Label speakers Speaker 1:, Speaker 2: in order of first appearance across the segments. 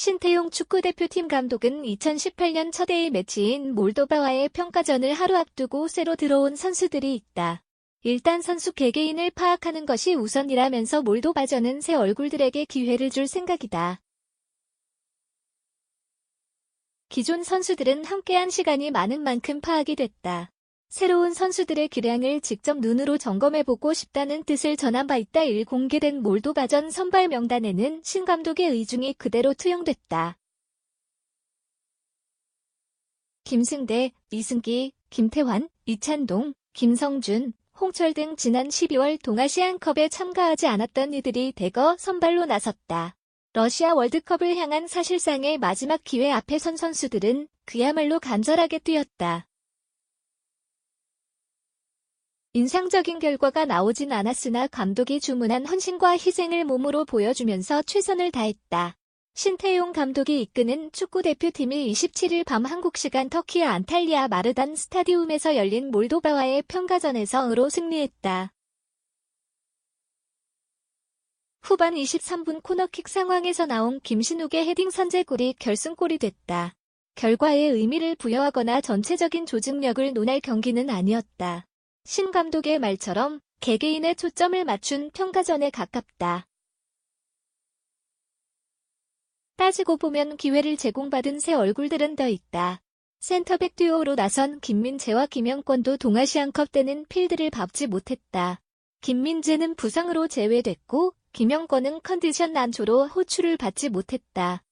Speaker 1: 신태용 축구대표팀 감독은 2018년 첫 A 매치인 몰도바와의 평가전을 하루 앞두고 새로 들어온 선수들이 있다. 일단 선수 개개인을 파악하는 것이 우선이라면서 몰도바전은 새 얼굴들에게 기회를 줄 생각이다. 기존 선수들은 함께한 시간이 많은 만큼 파악이 됐다. 새로운 선수들의 기량을 직접 눈으로 점검해보고 싶다는 뜻을 전한 바 있다. 1 공개된 몰도바전 선발 명단에는 신 감독의 의중이 그대로 투영됐다. 김승대, 이승기, 김태환, 이찬동, 김성준, 홍철 등 지난 12월 동아시안컵에 참가하지 않았던 이들이 대거 선발로 나섰다. 러시아 월드컵을 향한 사실상의 마지막 기회 앞에 선 선수들은 그야말로 간절하게 뛰었다. 인상적인 결과가 나오진 않았으나 감독이 주문한 헌신과 희생을 몸으로 보여주면서 최선을 다했다. 신태용 감독이 이끄는 축구 대표팀이 27일 밤 한국 시간 터키 안탈리아 마르단 스타디움에서 열린 몰도바와의 평가전에서 으로 승리했다. 후반 23분 코너킥 상황에서 나온 김신욱의 헤딩 선제골이 결승골이 됐다. 결과에 의미를 부여하거나 전체적인 조직력을 논할 경기는 아니었다. 신 감독의 말처럼 개개인의 초점을 맞춘 평가전에 가깝다. 따지고 보면 기회를 제공받은 새 얼굴들은 더 있다. 센터백 듀오로 나선 김민재와 김영권도 동아시안컵 때는 필드를 밟지 못했다. 김민재는 부상으로 제외됐고 김영권은 컨디션 난조로 호출을 받지 못했다.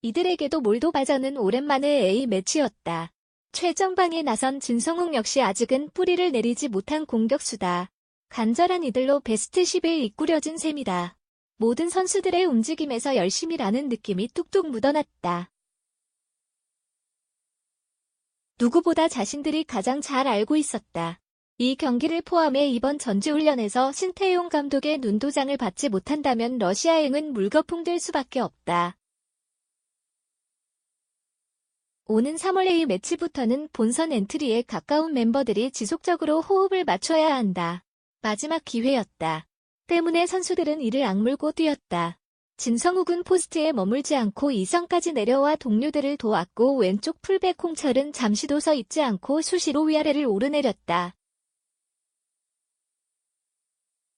Speaker 1: 이들에게도 몰도바전은 오랜만의 A매치였다. 최전방에 나선 진성욱 역시 아직은 뿌리를 내리지 못한 공격수다. 간절한 이들로 베스트 10에 이꾸려진 셈이다. 모든 선수들의 움직임에서 열심히라는 느낌이 뚝뚝 묻어났다. 누구보다 자신들이 가장 잘 알고 있었다. 이 경기를 포함해 이번 전지훈련에서 신태용 감독의 눈도장을 받지 못한다면 러시아행은 물거풍될 수밖에 없다. 오는 3월 A 매치부터는 본선 엔트리에 가까운 멤버들이 지속적으로 호흡을 맞춰야 한다. 마지막 기회였다. 때문에 선수들은 이를 악물고 뛰었다. 진성욱은 포스트에 머물지 않고 2선까지 내려와 동료들을 도왔고 왼쪽 풀백 홍철은 잠시도 서 있지 않고 수시로 위아래를 오르내렸다.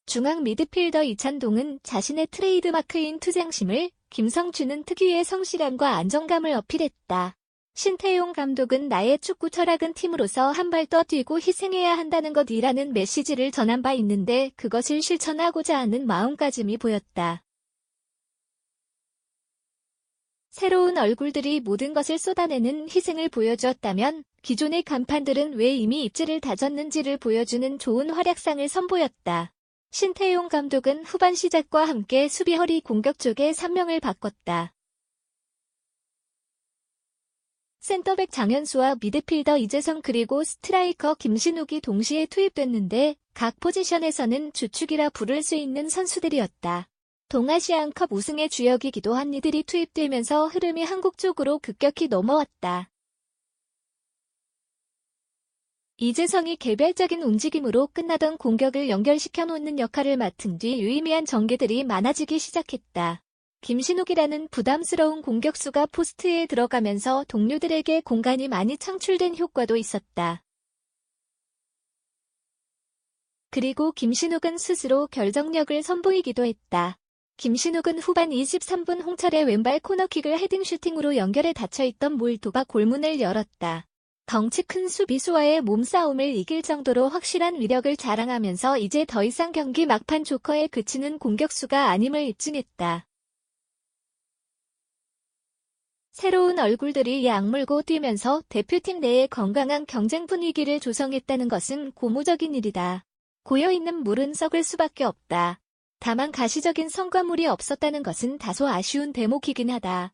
Speaker 1: 중앙 미드필더 이찬동은 자신의 트레이드마크인 투쟁심을, 김성준은 특유의 성실함과 안정감을 어필했다. 신태용 감독은 나의 축구 철학은 팀으로서 한 발 더 뛰고 희생해야 한다는 것이라는 메시지를 전한 바 있는데 그것을 실천하고자 하는 마음가짐이 보였다. 새로운 얼굴들이 모든 것을 쏟아내는 희생을 보여주었다면 기존의 간판들은 왜 이미 입지를 다졌는지를 보여주는 좋은 활약상을 선보였다. 신태용 감독은 후반 시작과 함께 수비 허리 공격 쪽에 3명을 바꿨다. 센터백 장현수와 미드필더 이재성 그리고 스트라이커 김신욱이 동시에 투입됐는데 각 포지션에서는 주축이라 부를 수 있는 선수들이었다. 동아시안컵 우승의 주역이기도 한 이들이 투입되면서 흐름이 한국 쪽으로 급격히 넘어왔다. 이재성이 개별적인 움직임으로 끝나던 공격을 연결시켜 놓는 역할을 맡은 뒤 유의미한 전개들이 많아지기 시작했다. 김신욱이라는 부담스러운 공격수가 포스트에 들어가면서 동료들에게 공간이 많이 창출된 효과도 있었다. 그리고 김신욱은 스스로 결정력을 선보이기도 했다. 김신욱은 후반 23분 홍철의 왼발 코너킥을 헤딩 슈팅으로 연결해 닫혀있던 몰도바 골문을 열었다. 덩치 큰 수비수와의 몸싸움을 이길 정도로 확실한 위력을 자랑하면서 이제 더 이상 경기 막판 조커에 그치는 공격수가 아님을 입증했다. 새로운 얼굴들이 약물고 뛰면서 대표팀 내에 건강한 경쟁 분위기를 조성했다는 것은 고무적인 일이다. 고여있는 물은 썩을 수밖에 없다. 다만 가시적인 성과물이 없었다는 것은 다소 아쉬운 대목이긴 하다.